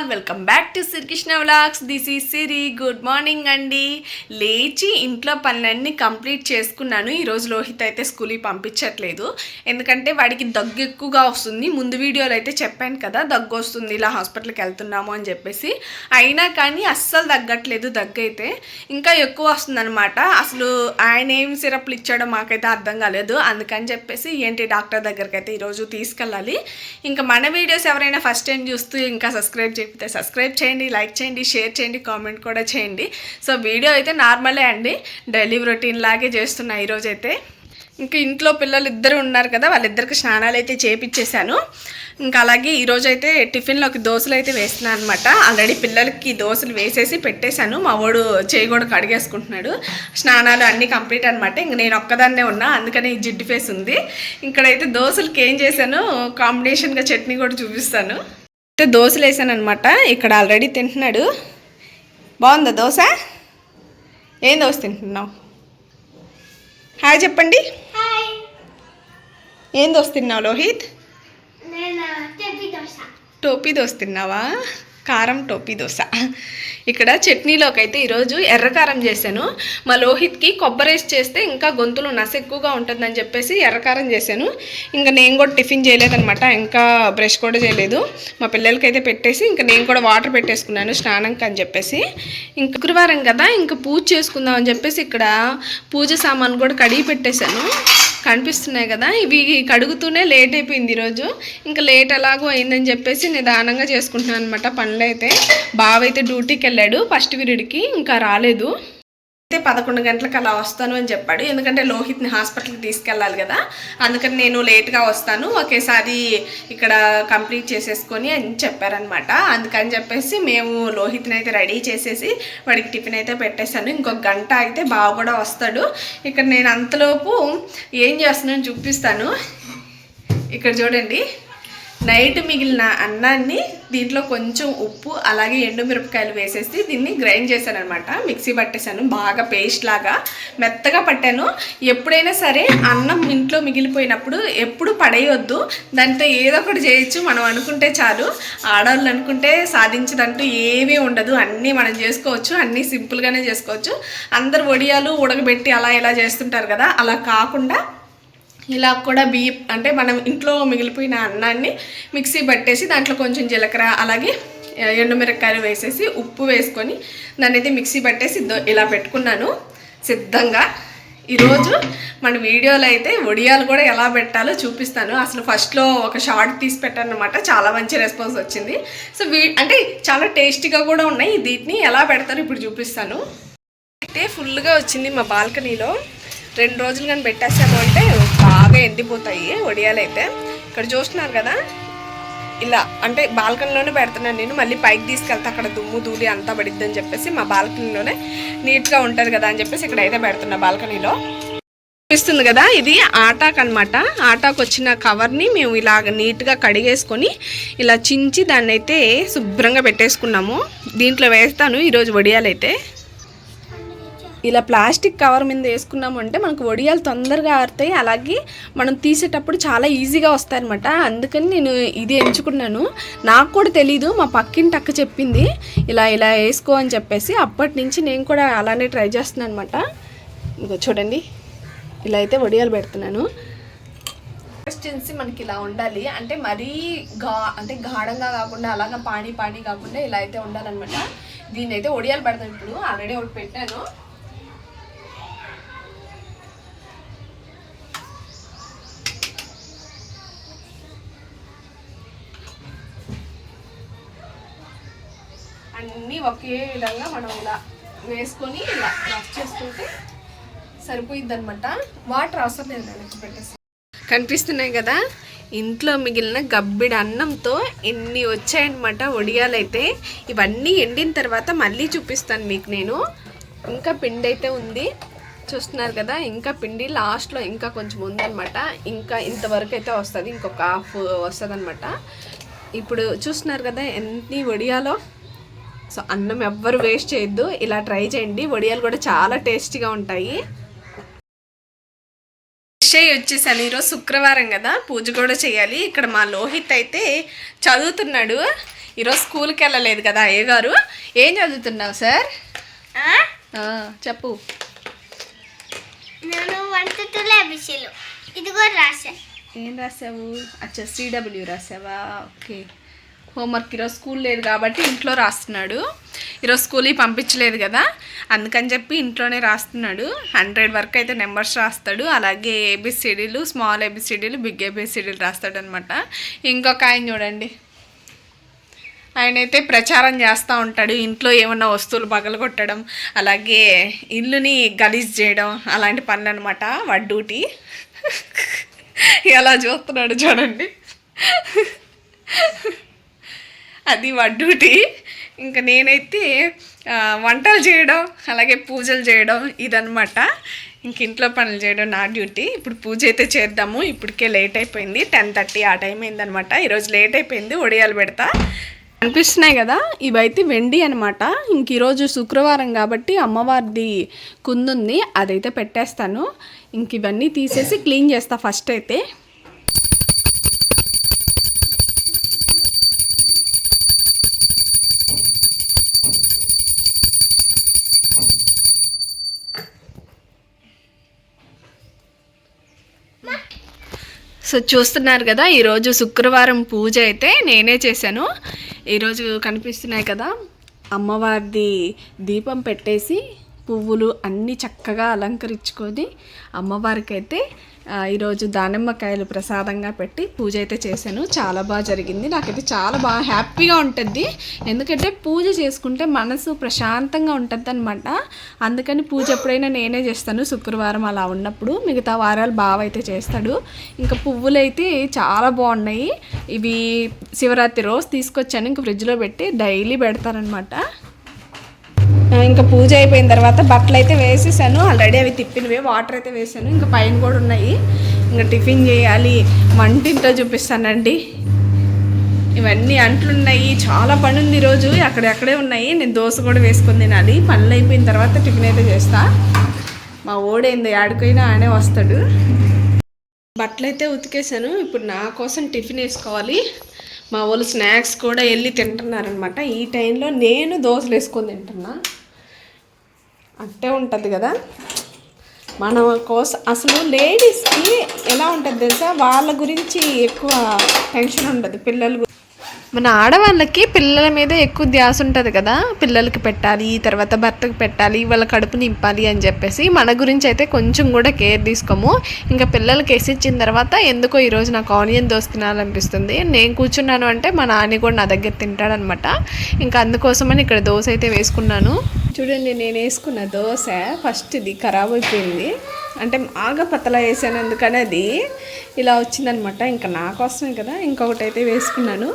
All welcome back to Srikrishna vlogs this ఈ Siri good morning అండి లేచి ఇంట్లో పనులన్నీ కంప్లీట్ చేసుకున్నాను. ఈరోజు లోహిత్ అయితే స్కూల్కి పంపించట్లేదు. ఎందుకంటే వాడికి దగ్గు ఎక్కువగా వస్తుంది. ముందు వీడియోలో అయితే చెప్పాను కదా దగ్గు వస్తుంది ఇలా హాస్పిటల్కి వెళ్తున్నాము అని చెప్పేసి. అయినా కానీ అస్సలు తగ్గట్లేదు దగ్గు అయితే. ఇంకా ఎక్కువ వస్తుందన్నమాట. అసలు ఆయన ఏం సిరప్లు ఇచ్చాడో మాకైతే అర్థం కాలేదు. అందుకని చెప్పేసి ఏంటి డాక్టర్ దగ్గరికి అయితే ఈరోజు తీసుకెళ్ళాలి. ఇంకా మన వీడియోస్ ఎవరైనా ఫస్ట్ టైం చూస్తూ ఇంకా సబ్స్క్రైబ్ చేయకపోతే సబ్స్క్రైబ్ చేయండి లైక్ చేయండి షేర్ చేయండి కామెంట్ కూడా చేయండి. సో వీడియో అయితే నార్మలే అండి. డైలీ రొటీన్ లాగే చేస్తున్నా ఈరోజు అయితే ఇంకా ఇంట్లో పిల్లలు ఇద్దరు ఉన్నారు కదా వాళ్ళిద్దరికి స్నానాలు అయితే చేపించేశాను ఇంకా అలాగే ఈరోజు అయితే టిఫిన్లోకి దోశలు అయితే వేస్తున్నాను అనమాట ఆల్రెడీ పిల్లలకి దోశలు వేసేసి పెట్టేశాను. మా వాడు చేయి కూడా కడిగేసుకుంటున్నాడు. స్నానాలు అన్నీ కంప్లీట్ అనమాట ఇంక నేను ఒక్కదాన్నే ఉన్నా అందుకనే ఈ జిడ్డు ఫేస్ ఉంది. ఇక్కడైతే దోశలకి ఏం చేశాను కాంబినేషన్గా చట్నీ కూడా చూపిస్తాను. అయితే దోశలు వేసాను అనమాట ఇక్కడ ఆల్రెడీ తింటున్నాడు. బాగుందా దోశ? ఏం దోశ తింటున్నావు? హాయ్ చెప్పండి. ఏం దోశ తిన్నావు లోహిత్? టోపీ దోశ తిన్నావా? కారం టోపీ దోశ. ఇక్కడ చట్నీలోకి అయితే ఈరోజు ఎర్రకారం చేశాను. మా లోహిత్కి కొబ్బరి వేసి చేస్తే ఇంకా గొంతులు నస ఎక్కువగా ఉంటుందని చెప్పేసి ఎర్రకారం చేశాను. ఇంకా నేను కూడా టిఫిన్ చేయలేదనమాట ఇంకా బ్రష్ కూడా చేయలేదు. మా పిల్లలకి అయితే పెట్టేసి ఇంకా నేను కూడా వాటర్ పెట్టేసుకున్నాను స్నానంకి అని చెప్పేసి. ఇంక శుక్రవారం కదా ఇంకా పూజ చేసుకుందాం అని చెప్పేసి ఇక్కడ పూజ సామాన్ కూడా కడిగి పెట్టేశాను. కనిపిస్తున్నాయి కదా ఇవి కడుగుతూనే లేట్ అయిపోయింది ఈరోజు. ఇంకా లేట్ ఎలాగో అయిందని చెప్పేసి నిదానంగా చేసుకుంటున్నాను అనమాట పనులు అయితే బావ అయితే డ్యూటీకి వెళ్ళాడు ఫస్ట్ పీరియడ్కి ఇంకా రాలేదు. అయితే పదకొండు గంటలకు అలా వస్తాను అని చెప్పాడు. ఎందుకంటే లోహిత్ని హాస్పిటల్కి తీసుకెళ్ళాలి కదా. అందుకని నేను లేట్గా వస్తాను. ఒకేసారి ఇక్కడ కంప్లీట్ చేసేసుకొని అని చెప్పారనమాట అందుకని చెప్పేసి మేము లోహిత్ని అయితే రెడీ చేసేసి వాడికి టిఫిన్ అయితే పెట్టేశాను. ఇంకొక గంట అయితే బావ కూడా వస్తాడు. ఇక్కడ నేను అంతలోపు ఏం చేస్తున్నాను చూపిస్తాను. ఇక్కడ చూడండి. నైట్ మిగిలిన అన్నాన్ని దీంట్లో కొంచెం ఉప్పు అలాగే ఎండుమిరపకాయలు వేసేసి దీన్ని గ్రైండ్ చేశాను అనమాట మిక్సీ పట్టేశాను. బాగా పేస్ట్ లాగా మెత్తగా పట్టాను. ఎప్పుడైనా సరే అన్నం ఇంట్లో మిగిలిపోయినప్పుడు ఎప్పుడు పడేయొద్దు. దాంతో ఏదో ఒకటి చేయొచ్చు. మనం అనుకుంటే చాలు. ఆడవాళ్ళు అనుకుంటే సాధించదంటూ ఏమీ ఉండదు. అన్నీ మనం చేసుకోవచ్చు. అన్నీ సింపుల్గానే చేసుకోవచ్చు. అందరు వడియాలు ఉడకబెట్టి అలా ఇలా చేస్తుంటారు కదా. అలా కాకుండా ఇలా కూడా బియ్యం అంటే మనం ఇంట్లో మిగిలిపోయిన అన్నాన్ని మిక్సీ పట్టేసి దాంట్లో కొంచెం జీలకర్ర అలాగే ఎండుమిరపకాయలు వేసేసి ఉప్పు వేసుకొని దాన్ని అయితే మిక్సీ పట్టేసి ఇలా పెట్టుకున్నాను సిద్ధంగా. ఈరోజు మన వీడియోలో అయితే వడియాలు కూడా ఎలా పెట్టాలో చూపిస్తాను. అసలు ఫస్ట్లో ఒక షార్ట్ తీసి పెట్టాను అనమాట చాలా మంచి రెస్పాన్స్ వచ్చింది. సో వీ అంటే చాలా టేస్టీగా కూడా ఉన్నాయి. వీటిని ఎలా పెడతారో ఇప్పుడు చూపిస్తాను. అయితే ఫుల్గా వచ్చింది మా బాల్కనీలో. రెండు రోజులు కానీ పెట్టేసాము అంటే బాగా ఎండిపోతాయి వడియాలు అయితే ఇక్కడ చూస్తున్నారు కదా? ఇలా అంటే బాల్కనీలోనే పెడుతున్నాను నేను. మళ్ళీ పైకి తీసుకెళ్తే అక్కడ దుమ్ము ధూళి అంతా పడిద్ది అని చెప్పేసి మా బాల్కనీలోనే నీట్గా ఉంటుంది కదా అని చెప్పేసి ఇక్కడ అయితే పెడుతున్నా బాల్కనీలో. చూపిస్తుంది కదా ఇది ఆటాక్ అనమాట ఆటాకు వచ్చిన కవర్ని మేము ఇలాగ నీట్గా కడిగేసుకొని ఇలా చించి దాన్ని అయితే శుభ్రంగా పెట్టేసుకున్నాము. దీంట్లో వేస్తాను ఈరోజు వడియాలైతే ఇలా ప్లాస్టిక్ కవర్ మీద వేసుకున్నాము అంటే మనకు వడియాలు తొందరగా ఆరుతాయి. అలాగే మనం తీసేటప్పుడు చాలా ఈజీగా వస్తాయన్నమాట. అందుకని నేను ఇది ఎంచుకున్నాను. నాకు కూడా తెలీదు మా పక్కింటి అక్క చెప్పింది ఇలా ఇలా వేసుకో అని చెప్పేసి. అప్పటి నుంచి నేను కూడా అలానే ట్రై చేస్తున్నాను అనమాట ఇంకో చూడండి ఇలా అయితే వడియాలు పెడుతున్నాను. కన్సిస్టెన్సీ మనకి ఇలా ఉండాలి. అంటే మరీ గా అంటే గాఢంగా కాకుండా అలాగా పానీ పానీ కాకుండా ఇలా అయితే ఉండాలన్నమాట. దీన్ని అయితే వడియాలు పెడతాను ఇప్పుడు. ఆల్రెడీ ఒకటి పెట్టాను. అన్నీ ఒకే విధంగా మనం ఇలా వేసుకొని ఇలా రఫ్ చేసుకుంటే సరిపోయిద్ది అనమాట వాటర్ అవసరం లేదు దానికి పెట్టేసి. కనిపిస్తున్నాయి కదా? ఇంట్లో మిగిలిన గబ్బిడి అన్నంతో ఎన్ని వచ్చాయన్నమాట వడియాలైతే ఇవన్నీ ఎండిన తర్వాత మళ్ళీ చూపిస్తాను మీకు నేను. ఇంకా పిండి అయితే ఉంది. చూస్తున్నారు కదా? ఇంకా పిండి లాస్ట్లో ఇంకా కొంచెం ఉందన్నమాట. ఇంకా ఇంతవరకు అయితే వస్తుంది. ఇంకొక హాఫ్ వస్తుంది అనమాట ఇప్పుడు చూస్తున్నారు కదా ఎన్ని వడియాలో సో అన్నం ఎవ్వరు వేస్ట్ చేయొద్దు. ఇలా ట్రై చేయండి. వడియాలు కూడా చాలా టేస్టీగా ఉంటాయి. అయ్యి వచ్చేసాను ఈరోజు శుక్రవారం కదా. పూజ కూడా చేయాలి. ఇక్కడ మా లోహిత్ అయితే చదువుతున్నాడు. ఈరోజు స్కూల్కి వెళ్ళలేదు కదా అయ్య గారు. ఏం చదువుతున్నావు సార్? చెప్పు. నేను వన్ టు టూ లేబిషీలు ఇది కూడా రాసా. ఏం రాసావు? అచ్చా సిడబ్ల్యూ రాసావా? ఓకే. హోంవర్క్ ఈరోజు స్కూల్ లేదు కాబట్టి ఇంట్లో రాస్తున్నాడు. ఈరోజు స్కూల్కి పంపించలేదు కదా. అందుకని చెప్పి ఇంట్లోనే రాస్తున్నాడు. హండ్రెడ్ వరకు అయితే నెంబర్స్ రాస్తాడు. అలాగే ఏబిసిడీలు స్మాల్ ఏబిసిడీలు బిగ్ ఏబిసిడీలు రాస్తాడు అనమాట ఇంకొక ఆయన చూడండి. ఆయన అయితే ప్రచారం చేస్తూ ఉంటాడు. ఇంట్లో ఏమన్నా వస్తువులు పగలగొట్టడం అలాగే ఇల్లుని గలీజ్ చేయడం అలాంటి పనులు అనమాట వాడి డ్యూటీ. ఎలా చూస్తున్నాడు చూడండి. అది వాడి డ్యూటీ. ఇంకా నేనైతే వంటలు చేయడం అలాగే పూజలు చేయడం ఇదనమాట ఇంక ఇంట్లో పనులు చేయడం నా డ్యూటీ. ఇప్పుడు పూజ అయితే చేద్దాము. ఇప్పటికే లేట్ అయిపోయింది. టెన్ థర్టీ ఆ టైం అయిందనమాట ఈరోజు లేట్ అయిపోయింది. ఒడియాలు పెడతా. అనిపిస్తున్నాయి కదా ఇవైతే వెండి అనమాట ఇంక ఈరోజు శుక్రవారం కాబట్టి అమ్మవారిది కుందుంది. అదైతే పెట్టేస్తాను. ఇంక ఇవన్నీ తీసేసి క్లీన్ చేస్తా ఫస్ట్ అయితే. సో చూస్తున్నారు కదా ఈరోజు శుక్రవారం పూజ అయితే నేనే చేశాను. ఈరోజు కనిపిస్తున్నాయి కదా అమ్మవారిది దీపం పెట్టేసి పువ్వులు అన్నీ చక్కగా అలంకరించుకొని అమ్మవారికి అయితే ఈరోజు దానిమ్మకాయలు ప్రసాదంగా పెట్టి పూజ అయితే చేశాను. చాలా బాగా జరిగింది. నాకైతే చాలా బాగా హ్యాపీగా ఉంటుంది. ఎందుకంటే పూజ చేసుకుంటే మనసు ప్రశాంతంగా ఉంటుంది అనమాట అందుకని పూజ ఎప్పుడైనా నేనే చేస్తాను. శుక్రవారం అలా ఉన్నప్పుడు మిగతా వారాలు బావ అయితే చేస్తాడు. ఇంకా పువ్వులు అయితే చాలా బాగున్నాయి. ఇవి శివరాత్రి రోజు తీసుకొచ్చాను. ఇంక ఫ్రిడ్జ్లో పెట్టి డైలీ పెడతారనమాట ఇంకా పూజ అయిపోయిన తర్వాత బట్టలు అయితే వేసేసాను. ఆల్రెడీ అవి తిప్పినవి వాటర్ అయితే వేసాను. ఇంకా పైన కూడా ఉన్నాయి. ఇంకా టిఫిన్ చేయాలి. వంటింట్లో చూపిస్తానండి. ఇవన్నీ అంట్లు ఉన్నాయి. చాలా పని ఉంది ఈరోజు. అక్కడెక్కడే ఉన్నాయి. నేను దోశ కూడా వేసుకుని తినాలి. పనులు అయిపోయిన తర్వాత టిఫిన్ అయితే చేస్తా. మా ఓడైంది. ఆడుకైనా ఆయనే వస్తాడు. బట్టలు అయితే ఉతికేసాను. ఇప్పుడు నా కోసం టిఫిన్ వేసుకోవాలి. మా వాళ్ళు స్నాక్స్ కూడా వెళ్ళి తింటున్నారనమాట ఈ టైంలో నేను దోశలు వేసుకొని తింటున్నా. అట్టే ఉంటుంది కదా. మన కోసం అసలు లేడీస్కి ఎలా ఉంటుంది తెలుసా? వాళ్ళ గురించి ఎక్కువ టెన్షన్ ఉండదు పిల్లల మన ఆడవాళ్ళకి పిల్లల మీద ఎక్కువ ధ్యాస ఉంటుంది కదా. పిల్లలకి పెట్టాలి తర్వాత భర్తకి పెట్టాలి వాళ్ళ కడుపు నింపాలి అని చెప్పేసి మన గురించి అయితే కొంచెం కూడా కేర్ తీసుకోము. ఇంకా పిల్లలకి వేసి ఇచ్చిన తర్వాత ఎందుకో ఈరోజు నాకు ఆనియన్ దోశ తినాలనిపిస్తుంది. నేను కూర్చున్నాను అంటే మా నాన్న కూడా నా దగ్గర తింటాడనమాట. ఇంకా అందుకోసమని ఇక్కడ దోశ అయితే వేసుకున్నాను. చూడండి నేను వేసుకున్న దోశ ఫస్ట్ ఇది ఖరాబ్ అయిపోయింది. అంటే బాగా పతలా వేసాను అందుకని అది ఇలా వచ్చిందనమాట. ఇంకా నా కోసమే కదా ఇంకొకటి అయితే వేసుకున్నాను.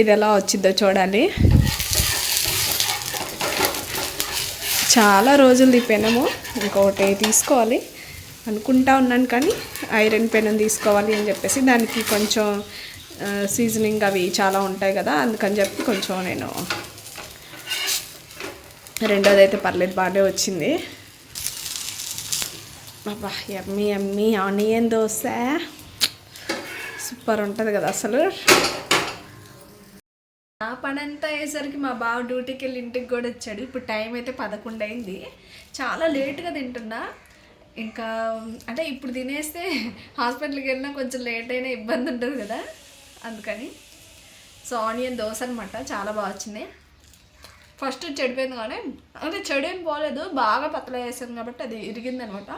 ఇది ఎలా వచ్చిందో చూడాలి చాలా రోజులు ఈ పెనము ఇంకొకటి తీసుకోవాలి అనుకుంటా ఉన్నాను కానీ ఐరన్ పెనం తీసుకోవాలి అని చెప్పేసి దానికి కొంచెం సీజనింగ్ అవి చాలా ఉంటాయి కదా అందుకని చెప్పి కొంచెం నేను రెండోది అయితే పర్లేదు బాగానే వచ్చింది. బాబా ఎమ్మి ఎమ్మి ఆనియన్ దోశ. సూపర్ ఉంటుంది కదా అసలు. నా పని అంతా అయ్యేసరికి మా బావ డ్యూటీకి వెళ్ళి ఇంటికి కూడా వచ్చాడు. ఇప్పుడు టైం అయితే పదకొండు అయింది. చాలా లేట్గా తింటున్నా. ఇంకా అంటే ఇప్పుడు తినేస్తే హాస్పిటల్కి వెళ్ళినా కొంచెం లేట్ అయినా ఇబ్బంది ఉంటుంది కదా. అందుకని. సో ఆనియన్ దోశ అనమాట చాలా బాగా వచ్చింది. ఫస్ట్ చెడిపోయింది కానీ అంటే చెడు ఏం పోలేదు. బాగా పతలా వేసాను కాబట్టి అది ఇరిగింది అనమాట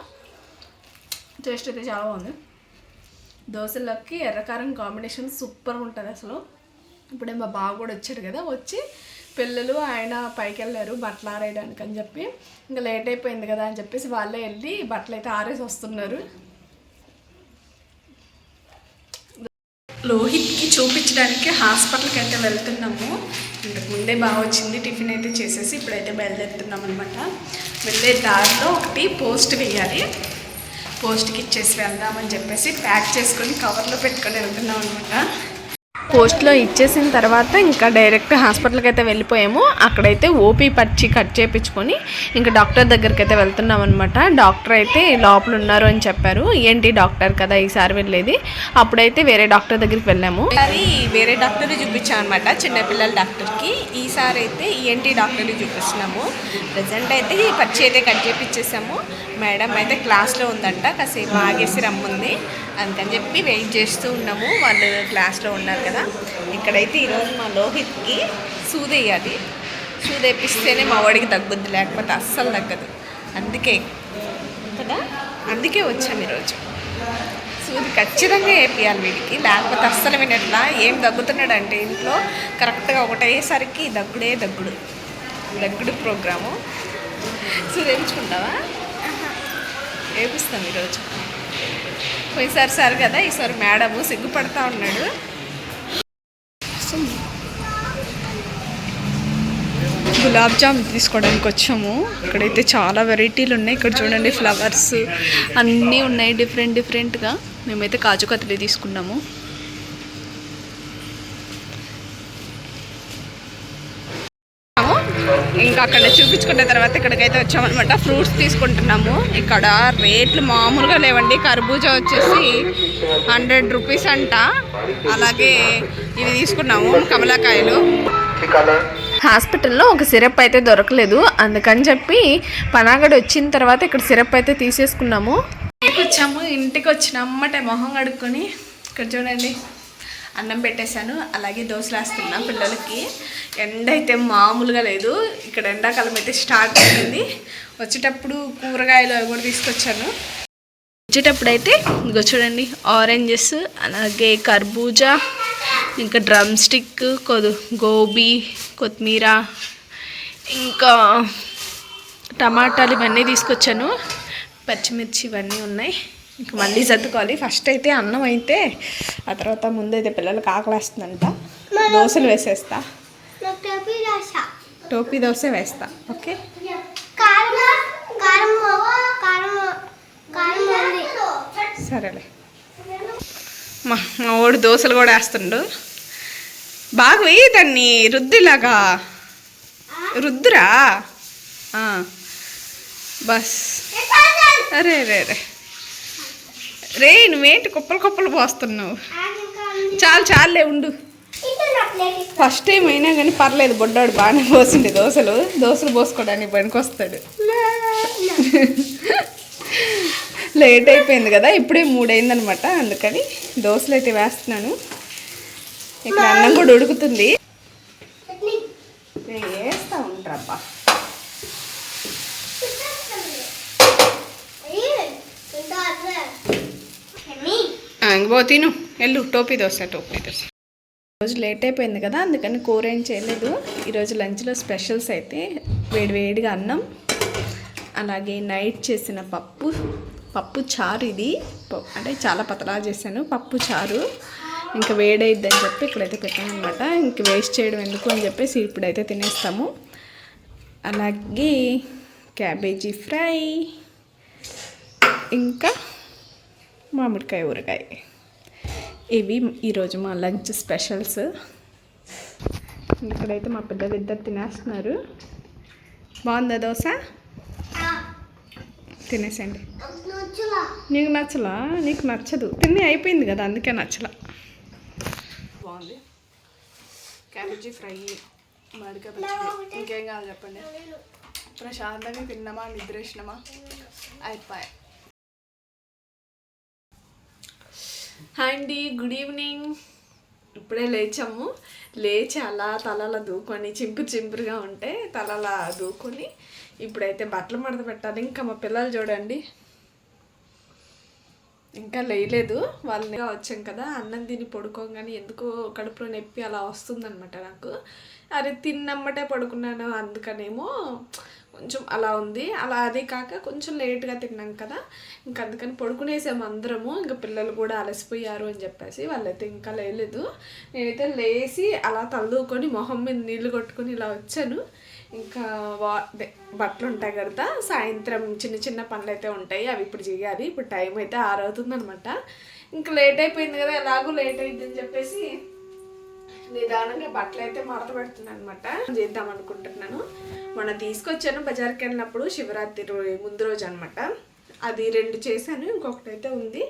టేస్ట్ అయితే చాలా బాగుంది. దోశలోకి ఎర్రకారం కాంబినేషన్ సూపర్ ఉంటుంది అసలు. ఇప్పుడే మా బావ కూడా వచ్చాడు కదా వచ్చి పిల్లలు ఆయన పైకి వెళ్ళారు బట్టలు ఆరేయడానికి అని చెప్పి. ఇంకా లేట్ అయిపోయింది కదా అని చెప్పేసి వాళ్ళే వెళ్ళి బట్టలు అయితే ఆరేసి వస్తున్నారు. లోహిత్కి చూపించడానికి హాస్పిటల్కి అయితే వెళ్తున్నాము. ఇంతకు ముందే బాగా వచ్చింది టిఫిన్ అయితే చేసేసి ఇప్పుడైతే బయలుదేరుతున్నాం అనమాట వెళ్ళే దారిలో ఒకటి పోస్ట్ వేయాలి. పోస్ట్కి ఇచ్చేసి వెళ్దామని చెప్పేసి ప్యాక్ చేసుకొని కవర్లో పెట్టుకొని వెళ్తున్నాం అనమాట పోస్ట్లో ఇచ్చేసిన తర్వాత ఇంకా డైరెక్ట్ హాస్పిటల్కి అయితే వెళ్ళిపోయాము. అక్కడైతే ఓపీ పచ్చి కట్ చేయించుకొని ఇంకా డాక్టర్ దగ్గరికి అయితే వెళ్తున్నాం అనమాట డాక్టర్ అయితే లోపల ఉన్నారు అని చెప్పారు. ఏంటి డాక్టర్ కదా ఈసారి వెళ్ళేది? అప్పుడైతే వేరే డాక్టర్ దగ్గరికి వెళ్ళాము. అది వేరే డాక్టర్ని చూపించాం అనమాట చిన్నపిల్లల డాక్టర్కి. ఈసారి అయితే ఈఎన్టీ డాక్టర్ని చూపిస్తున్నాము. ప్రజెంట్ అయితే ఈ పచ్చి అయితే కట్ చేయించేసాము మేడం అయితే క్లాస్లో ఉందంట కాసేపు ఆగేసి రమ్ముంది. అందుకని చెప్పి వెయిట్ చేస్తూ ఉన్నాము. వాళ్ళు క్లాస్లో ఉన్నారు కదా. ఇక్కడైతే ఈరోజు మా లోహిత్కి సూదేయాలి సూదేపిస్తేనే మా వాడికి తగ్గుద్ది లేకపోతే అస్సలు తగ్గదు. అందుకే కదా? అందుకే వచ్చాము ఈరోజు. సూది ఖచ్చితంగా వేపియాలి వీడికి లేకపోతే అస్సలు వినట్లా. ఏం దగ్గుతున్నాడు అంటే ఇంట్లో కరెక్ట్గా ఒకటేసరికి దగ్గుడే దగ్గుడు. దగ్గుడు ప్రోగ్రాము. సూది వేయించుకుంటావా? వేపిస్తాం ఈరోజు. పోయినసారి సార్ కదా ఈసారి మేడము సిగ్గుపడతా ఉన్నాడు. గులాబ్ జామ్ తీసుకోవడానికి వచ్చాము. ఇక్కడైతే చాలా వెరైటీలు ఉన్నాయి. ఇక్కడ చూడండి ఫ్లవర్స్ అన్నీ ఉన్నాయి డిఫరెంట్ డిఫరెంట్గా. మేమైతే కాజు కత్తిరి తీసుకున్నాము. ఇంకా అక్కడ చూపించుకున్న తర్వాత ఇక్కడికైతే వచ్చామన్నమాట. ఫ్రూట్స్ తీసుకుంటున్నాము. ఇక్కడ రేట్లు మామూలుగా లేవండి. కర్బూజా వచ్చేసి హండ్రెడ్ రూపీస్ అంట. అలాగే ఇవి తీసుకున్నాము కమలాకాయలు. హాస్పిటల్లో ఒక సిరప్ అయితే దొరకలేదు. అందుకని చెప్పి పనాగడి వచ్చిన తర్వాత ఇక్కడ సిరప్ అయితే తీసేసుకున్నాము. ఇంటికి వచ్చాము ఇంటికి వచ్చిన అమ్మటే మొహం కడుక్కొని. ఇక్కడ చూడండి. అన్నం పెట్టేశాను. అలాగే దోశలు వేస్తున్నా పిల్లలకి. ఎండ అయితే మామూలుగా లేదు. ఇక్కడ ఎండాకాలం అయితే స్టార్ట్ అయింది. వచ్చేటప్పుడు కూరగాయలు అవి కూడా తీసుకొచ్చాను. వచ్చేటప్పుడు అయితే ఇగో చూడండి ఆరెంజెస్ అలాగే కర్బూజా ఇంకా డ్రమ్ స్టిక్ కొదు గోబీ కొత్తిమీర ఇంకా టమాటాలు ఇవన్నీ తీసుకొచ్చాను. పచ్చిమిర్చి ఇవన్నీ ఉన్నాయి. మళ్ళీ సర్దుకోవాలి. ఫస్ట్ అయితే అన్నం అయితే ఆ తర్వాత ముందైతే పిల్లలకి ఆకలేస్తుందంట. దోశలు వేసేస్తా. టోపీ దోశ వేస్తా. ఓకే? సరేలే. మా మా వాడు దోశలు కూడా వేస్తుండు. బాగా వేయి దాన్ని రుద్దిలాగా. రుద్దురా? బస్. అరే రే రే. రే నువ్వేంటి కుప్పలు కుప్పలు పోస్తున్నావు? చాలు చాలులే ఉండు. ఫస్ట్ టైం అయినా కానీ పర్లేదు బొడ్డాడు బాగానే పోసింది దోశలు. దోశలు పోసుకోవడానికి పనికొస్తాడు. లేట్ అయిపోయింది కదా ఇప్పుడే మూడైందనమాట అందుకని దోశలు అయితే వేస్తున్నాను. ఇక్కడ అన్నం కూడా ఉడుకుతుంది. వేస్తా ఉంటారబ్బా ఇంకో తిను. వెళ్ళు టోపీ దోశ టోపీ దోశ. రోజు లేట్ అయిపోయింది కదా అందుకని కూర ఏం చేయలేదు. ఈరోజు లంచ్లో స్పెషల్స్ అయితే వేడివేడిగా అన్నం అలాగే నైట్ చేసిన పప్పు పప్పు చారు ఇది. అంటే చాలా పతలా చేశాను పప్పు చారు. ఇంకా వేడైద్దని చెప్పి ఇక్కడైతే పెట్టాను అనమాట ఇంక వేస్ట్ చేయడం ఎందుకు అని చెప్పేసి ఇప్పుడైతే తినేస్తాము. అలాగే క్యాబేజీ ఫ్రై. ఇంకా మామిడికాయ ఊరగాయ. ఇవి ఈరోజు మా లంచ్ స్పెషల్స్. ఇక్కడైతే మా పిల్లలు ఇద్దరు తినేస్తున్నారు. బాగుందా దోశ? తినేసండి నీకు నచ్చలా. నీకు నచ్చదు. తిని అయిపోయింది కదా అందుకే నచ్చలా. బాగుంది. క్యాబేజీ ఫ్రై మామిడికాయ ఇంకేం కావాలి చెప్పండి? ప్రశాంతంగా తిన్నామా? నిద్రేసినామా అయిపోయాయి. హాయ్ అండి గుడ్ ఈవినింగ్. ఇప్పుడే లేచాము. లేచి అలా తలలా దూకొని చింపురు చింపురుగా ఉంటే తలలా దూకొని ఇప్పుడైతే బట్టలు మడత పెట్టాలి. ఇంకా మా పిల్లలు చూడండి. ఇంకా లేయలేదు. వాళ్ళని వచ్చాం కదా అన్నం తిని పడుకోగానే ఎందుకో కడుపులో నొప్పి అలా వస్తుందనమాట నాకు. అరే తిన్నమ్మటే పడుకున్నాను అందుకనేమో కొంచెం అలా ఉంది. అలా అది కాక కొంచెం లేట్గా తిన్నాం కదా. ఇంకా అందుకని పడుకునేసాము అందరము. ఇంకా పిల్లలు కూడా అలసిపోయారు అని చెప్పేసి వాళ్ళైతే ఇంకా లేలేదు. నేనైతే లేచి అలా తలదూకొని మొహం మీద నీళ్ళు కొట్టుకొని ఇలా వచ్చాను. ఇంకా వా బట్టలు ఉంటాయి కదా. సాయంత్రం చిన్న చిన్న పనులు అయితే ఉంటాయి. అవి ఇప్పుడు చేయాలి. ఇప్పుడు టైం అయితే ఆరవుతుంది అనమాట ఇంకా లేట్ అయిపోయింది కదా. ఎలాగో లేట్ అయింది అని చెప్పేసి నిదానంగా బట్టలు అయితే మడత పెడుతున్నాను అనమాట చేద్దాం అనుకుంటున్నాను. మొన్న తీసుకొచ్చాను బజార్కి వెళ్ళినప్పుడు శివరాత్రి ముందు రోజు అనమాట అది రెండు చేశాను ఇంకొకటి అయితే ఉంది.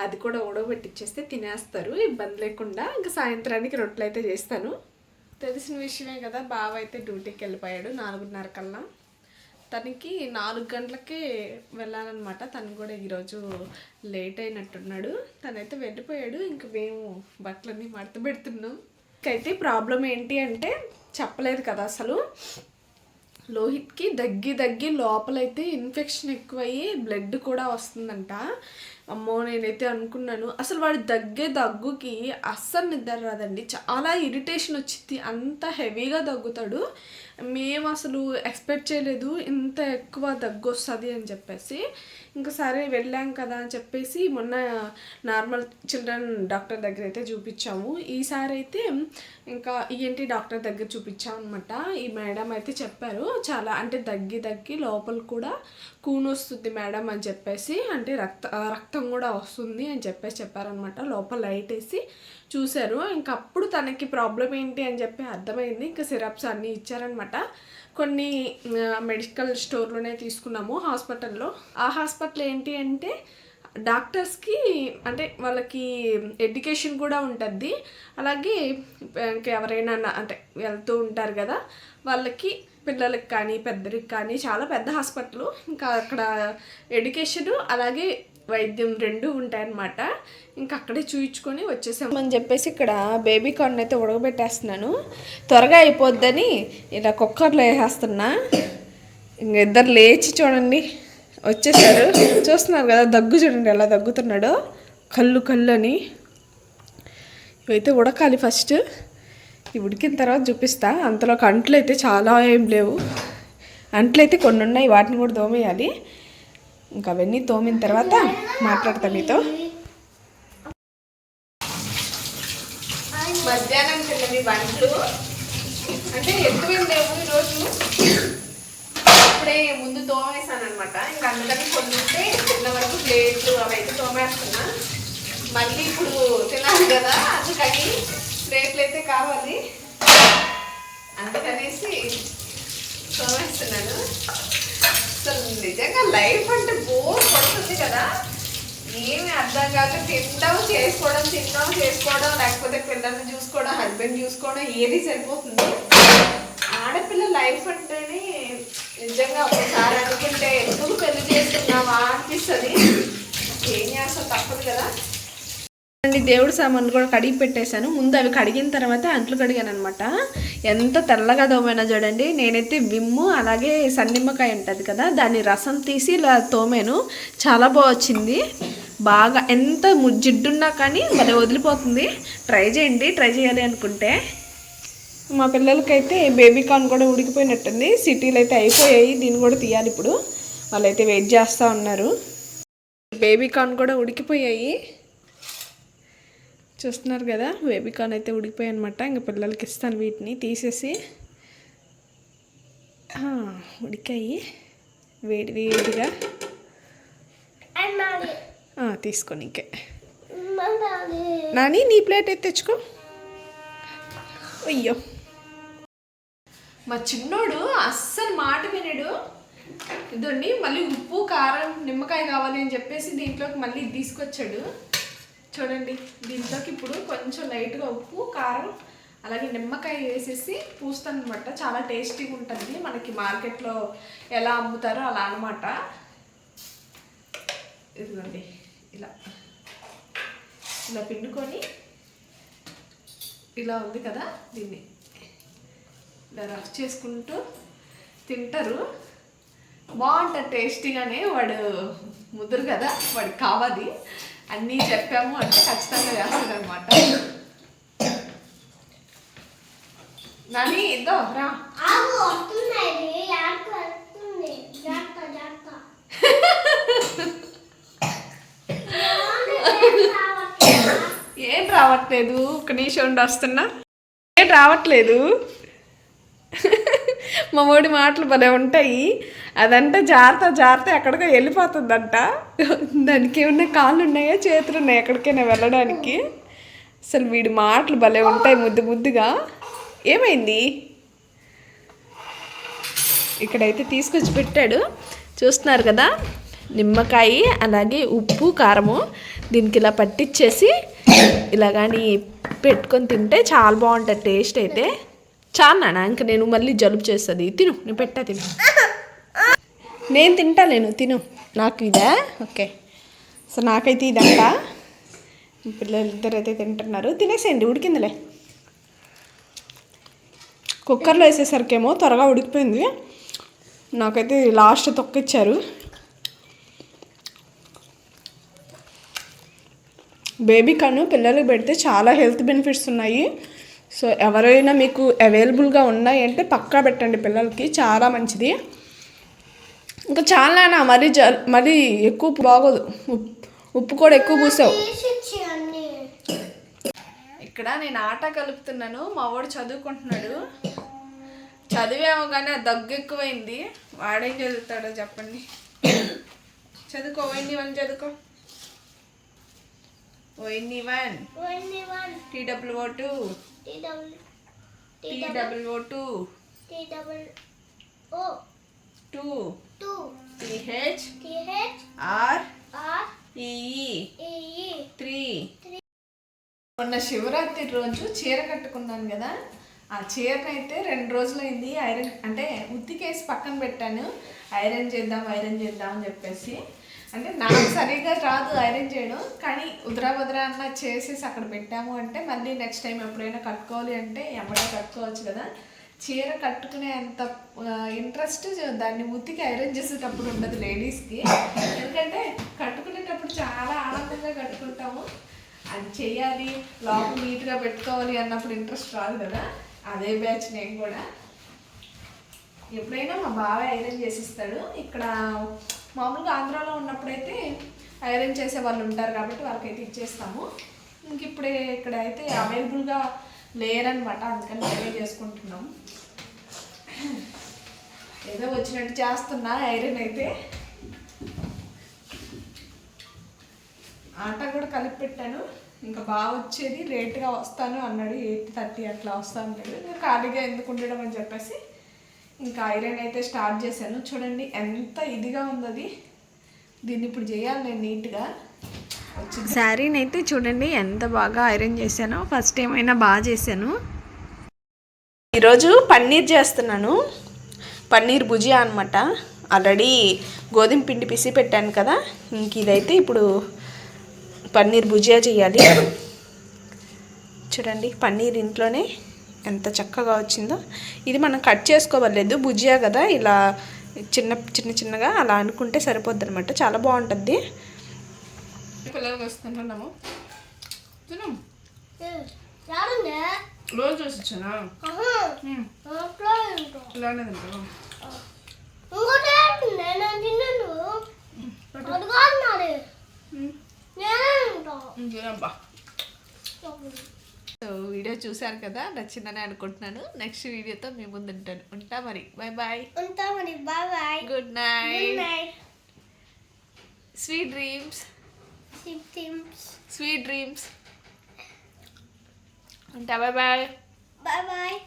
అది కూడా ఉడకబెట్టిచ్చేస్తే తినేస్తారు ఇబ్బంది లేకుండా. ఇంకా సాయంత్రానికి రొట్టెలు అయితే చేస్తాను. తెలిసిన విషయమే కదా బావ అయితే డ్యూటీకి వెళ్ళిపోయాడు నాలుగున్నర కల్లా. తనకి నాలుగు గంటలకే వెళ్ళాలన్నమాట. తను కూడా ఈరోజు లేట్ అయినట్టున్నాడు. తనైతే వెళ్ళిపోయాడు ఇంక మేము బట్టలన్నీ మడత పెడుతున్నాం. అయితే ప్రాబ్లం ఏంటి అంటే చెప్పలేదు కదా అసలు. లోహిత్కి దగ్గి దగ్గి లోపలైతే ఇన్ఫెక్షన్ ఎక్కువయ్యి బ్లడ్ కూడా వస్తుందంట. అమ్మో నేనైతే అనుకున్నాను. అసలు వాడు దగ్గే దగ్గుకి అస్సలు నిద్ర రాదండి. చాలా ఇరిటేషన్ వచ్చింది. అంత హెవీగా దగ్గుతాడు. మేము అసలు ఎక్స్పెక్ట్ చేయలేదు ఇంత ఎక్కువ దగ్గు వస్తుంది అని చెప్పేసి. ఇంకా సరే వెళ్ళాం కదా అని చెప్పేసి మొన్న నార్మల్ చిల్డ్రన్ డాక్టర్ దగ్గర అయితే చూపించాము. ఈసారి అయితే ఇంకా ఈఎన్టీ డాక్టర్ దగ్గర చూపించాం అనమాట ఈ మేడం అయితే చెప్పారు చాలా అంటే దగ్గి దగ్గి లోపల కూడా కూను వస్తుంది మేడం అని చెప్పేసి అంటే రక్త రక్తం కూడా వస్తుంది అని చెప్పేసి చెప్పారనమాట లోపల లైట్ వేసి చూశారు. ఇంకప్పుడు తనకి ప్రాబ్లం ఏంటి అని చెప్పి అర్థమైంది. ఇంకా సిరప్స్ అన్నీ ఇచ్చారనమాట కొన్ని మెడికల్ స్టోర్లోనే తీసుకున్నాము హాస్పిటల్లో. ఆ హాస్పిటల్ ఏంటి అంటే డాక్టర్స్కి అంటే వాళ్ళకి ఎడ్యుకేషన్ కూడా ఉంటుంది అలాగే ఇంకా ఎవరైనా అంటే వెళ్తూ ఉంటారు కదా వాళ్ళకి పిల్లలకి కానీ పెద్దలకి కానీ చాలా పెద్ద హాస్పిటల్. ఇంకా అక్కడ ఎడ్యుకేషన్ అలాగే వైద్యం రెండు ఉంటాయన్నమాట. ఇంకా అక్కడే చూయించుకొని వచ్చేసాం. అని చెప్పేసి ఇక్కడ బేబీ కార్న్ అయితే ఉడకబెట్టేస్తున్నాను. త్వరగా అయిపోద్దని ఇలా కుక్కర్లో వేసేస్తున్నా. ఇంక ఇద్దరు లేచి చూడండి. వచ్చేసారు. చూస్తున్నారు కదా దగ్గు చూడండి ఎలా దగ్గుతున్నాడో. కళ్ళు కళ్ళు అని ఇవైతే ఉడకాలి ఫస్ట్. ఇవి ఉడికిన తర్వాత చూపిస్తా. అంతలో అంట్లు అయితే చాలా ఏం లేవు. అంట్లు అయితే కొన్ని ఉన్నాయి వాటిని కూడా దోమేయాలి. ఇంకా అవన్నీ తోమిన తర్వాత మాట్లాడతా మీతో. మధ్యాహ్నం తిన్నవి వంటలు అంటే ఎక్కువేం లేవు ఈరోజు. ఇప్పుడే ముందు తోమేసాను అనమాట ఇంకా అందుకని కొన్ని ఉంటే చిన్న వరకు ప్లేట్లు అవైతే తోమేస్తున్నా. మళ్ళీ ఇప్పుడు తినాలి కదా అందుకని ప్లేట్లు అయితే కావాలి. అందుకనేసి తోమేస్తున్నాను. అసలు నిజంగా లైఫ్ అంటే బోర్ పడుతుంది కదా. ఏమి అర్థం కాక తింటాం చేసుకోవడం తింటాం చేసుకోవడం లేకపోతే పిల్లల్ని చూసుకోవడం హస్బెండ్ చూసుకోవడం ఏది సరిపోతుంది? ఆడపిల్ల లైఫ్ అంటేనే నిజంగా ఒకసారి అనుకుంటే ఎందుకు పెళ్ళి చేస్తున్నావా అనిపిస్తుంది. ఏం చేస్తాం తప్పదు కదా. అండి దేవుడి సామాన్లు కూడా కడిగి పెట్టేశాను. ముందు అవి కడిగిన తర్వాత అంట్లు కడిగాను అనమాట ఎంత తెల్లగా తోమైనా చూడండి. నేనైతే విమ్ము అలాగే సన్నిమ్మకాయ ఉంటుంది కదా దాని రసం తీసి ఇలా తోమాను. చాలా బాగా వచ్చింది. బాగా ఎంత జిడ్డున్నా కానీ భలే వదిలిపోతుంది. ట్రై చేయండి ట్రై చేయాలి అనుకుంటే. మా పిల్లలకైతే బేబీ కార్న్ కూడా ఉడికిపోయినట్టుంది. సిటీలు అయితే అయిపోయాయి దీన్ని కూడా తీయాలి ఇప్పుడు. వాళ్ళైతే వెయిట్ చేస్తూ ఉన్నారు. బేబీ కార్న్ కూడా ఉడికిపోయాయి. చూస్తున్నారు కదా బేబీ కార్న్ అయితే ఉడికిపోయాయి అనమాట ఇంకా పిల్లలకి ఇస్తాను వీటిని తీసేసి. ఆ, ఉడికాయి. వేడి వేడిగా. అన్నాడు ఆ, తీసుకో ఇంకే. నాని. నీ ప్లేట్ అయితే తెచ్చుకో. అయ్యో. మా చిన్నోడు అస్సలు మాట వినడు. ఇదండి మళ్ళీ ఉప్పు కారం నిమ్మకాయ కావాలి అని చెప్పేసి దీంట్లోకి మళ్ళీ తీసుకొచ్చాడు. చూడండి దీంట్లోకి ఇప్పుడు కొంచెం లైట్గా ఉప్పు కారం అలాగే నిమ్మకాయ వేసేసి పూస్తాను అనమాట చాలా టేస్టీగా ఉంటుంది. మనకి మార్కెట్లో ఎలా అమ్ముతారో అలా అనమాట ఇదిగోండి ఇలా. ఇలా పిండుకొని ఇలా ఉంది కదా దీన్ని. ఇలా రఫ్ చేసుకుంటూ తింటారు. బాగుంటుంది టేస్టీగానే. వాడు ముదురు కదా వాడికి కావాలి. అన్నీ చెప్పాము అంటే ఖచ్చితంగా చేస్తాడు అనమాట నాని ఇద్దో రా. ఏం రావట్లేదు? ఒక నిమిషం ఉండి వస్తున్నా. ఏం రావట్లేదు? మా ఓడి మాటలు భలే ఉంటాయి. అదంటే జాగ్రత్త జాగ్రత్త ఎక్కడికో వెళ్ళిపోతుందంట. దానికి ఏమన్నా కాళ్ళు ఉన్నాయా చేతులు ఉన్నాయి ఎక్కడికైనా వెళ్ళడానికి? అసలు వీడి మాటలు భలే ఉంటాయి ముద్దు ముద్దుగా. ఏమైంది? ఇక్కడైతే తీసుకొచ్చి పెట్టాడు. చూస్తున్నారు కదా? నిమ్మకాయ అలాగే ఉప్పు కారము దీనికి ఇలా పట్టించేసి ఇలా కానీ పెట్టుకొని తింటే చాలా బాగుంటుంది టేస్ట్ అయితే. చాలా నాన్న ఇంక నేను మళ్ళీ జలుబు చేస్తుంది. తిను నేను పెట్టా తిను. నేను తింటా నేను తిను. నాకు ఇదా? ఓకే. సో నాకైతే ఇదంట. పిల్లలు ఇద్దరు అయితే తింటున్నారు. తినేసేయండి ఉడికిందిలే. కుక్కర్లో వేసేసరికేమో త్వరగా ఉడికిపోయింది. నాకైతే లాస్ట్ తొక్కిచ్చారు. బేబీ కను పిల్లలకు పెడితే చాలా హెల్త్ బెనిఫిట్స్ ఉన్నాయి. సో ఎవరైనా మీకు అవైలబుల్గా ఉన్నాయి అంటే పక్కా పెట్టండి పిల్లలకి. చాలా మంచిది. ఇంకా చాలా మరీ జ మరీ ఎక్కువ బాగోదు. ఉప్పు ఉప్పు కూడా ఎక్కువ పూసావు. ఇక్కడ నేను ఆట కలుపుతున్నాను. మా వాడు చదువుకుంటున్నాడు. చదివేమో కానీ ఆ దగ్గు ఎక్కువైంది. వాడేం చదువుతాడో చెప్పండి. చదువుకో ఓయిన్ని వన్ చదువుకో. ఓయిన్ని వన్. వన్. టీ. మొన్న శివరాత్రి రోజు చీర కట్టుకున్నాను కదా. ఆ చీరనైతే రెండు రోజులైంది ఐరన్ అంటే ఉత్తికేసి పక్కన పెట్టాను. ఐరన్ చేద్దాం ఐరన్ చేద్దాం అని చెప్పేసి అంటే నాకు సరిగ్గా రాదు ఐరన్ చేయడం కానీ ఉదరా బుదరా అన్న చేసేసి అక్కడ పెట్టాము అంటే మళ్ళీ నెక్స్ట్ టైం ఎప్పుడైనా కట్టుకోవాలి అంటే ఎమ్మడే కట్టుకోవచ్చు కదా. చీర కట్టుకునే అంత ఇంట్రెస్ట్ దాన్ని ఉతికి ఐరన్ చేసేటప్పుడు ఉండదు లేడీస్కి ఎందుకంటే కట్టుకునేటప్పుడు చాలా ఆనందంగా కట్టుకుంటాము. అది చేయాలి లోపల నీట్గా పెట్టుకోవాలి అన్నప్పుడు ఇంట్రెస్ట్ రాదు కదా. అదే బ్యాచ్ నేను కూడా. ఎప్పుడైనా మా బాబాయ్ ఐరన్ చేసిస్తాడు. ఇక్కడ మామూలుగా ఆంధ్రాలో ఉన్నప్పుడైతే ఐరన్ చేసే వాళ్ళు ఉంటారు కాబట్టి వాళ్ళకైతే ఇచ్చేస్తాము. ఇంక ఇప్పుడే ఇక్కడ అయితే అవైలబుల్గా లేరనమాట అందుకని మేమే చేసుకుంటున్నాం. ఏదో వచ్చినట్టు చేస్తున్నా ఐరన్ అయితే. ఆట కూడా కలిపి పెట్టాను. ఇంకా బాగా వచ్చేది లేట్గా వస్తాను అన్నాడు ఎయిట్ థర్టీ అట్లా వస్తాను అన్నాడు. ఖాళీగా ఎందుకు ఉండడం అని చెప్పేసి ఇంకా ఐరన్ అయితే స్టార్ట్ చేశాను. చూడండి ఎంత ఇదిగా ఉంది అది దీన్ని ఇప్పుడు చేయాలి నేను నీట్గా. శారీని అయితే చూడండి ఎంత బాగా ఐరన్ చేశానో. ఫస్ట్ టైం అయినా బాగా చేశాను. ఈరోజు పన్నీర్ చేస్తున్నాను. పన్నీర్ భుజియా అనమాట ఆల్రెడీ గోధుమ పిండి పిసి పెట్టాను కదా. ఇంక ఇదైతే ఇప్పుడు పన్నీర్ భుజియా చేయాలి. చూడండి పన్నీర్ ఇంట్లోనే ఎంత చక్కగా వచ్చిందో. ఇది మనం కట్ చేసుకోవలేదు భుజియా కదా ఇలా చిన్న చిన్న చిన్నగా అలా అనుకుంటే సరిపోద్ది అనమాట చాలా బాగుంటుంది. పిల్లలకి వస్తున్నాము రోజు చూసి వచ్చానా ఇలానే తింటావా. ఇంకేనబ్బా సో వీడియో చూశారు కదా నచ్చిందని అనుకుంటున్నాను. నెక్స్ట్ వీడియోతో మీ ముందు ఉంటాను. ఉంటా మరి. బాయ్ బాయ్ ఉంటా మరి. Bye bye good night sweet dreams sweet dreams ఉంటా బాయ్ బాయ్ బాయ్ బాయ్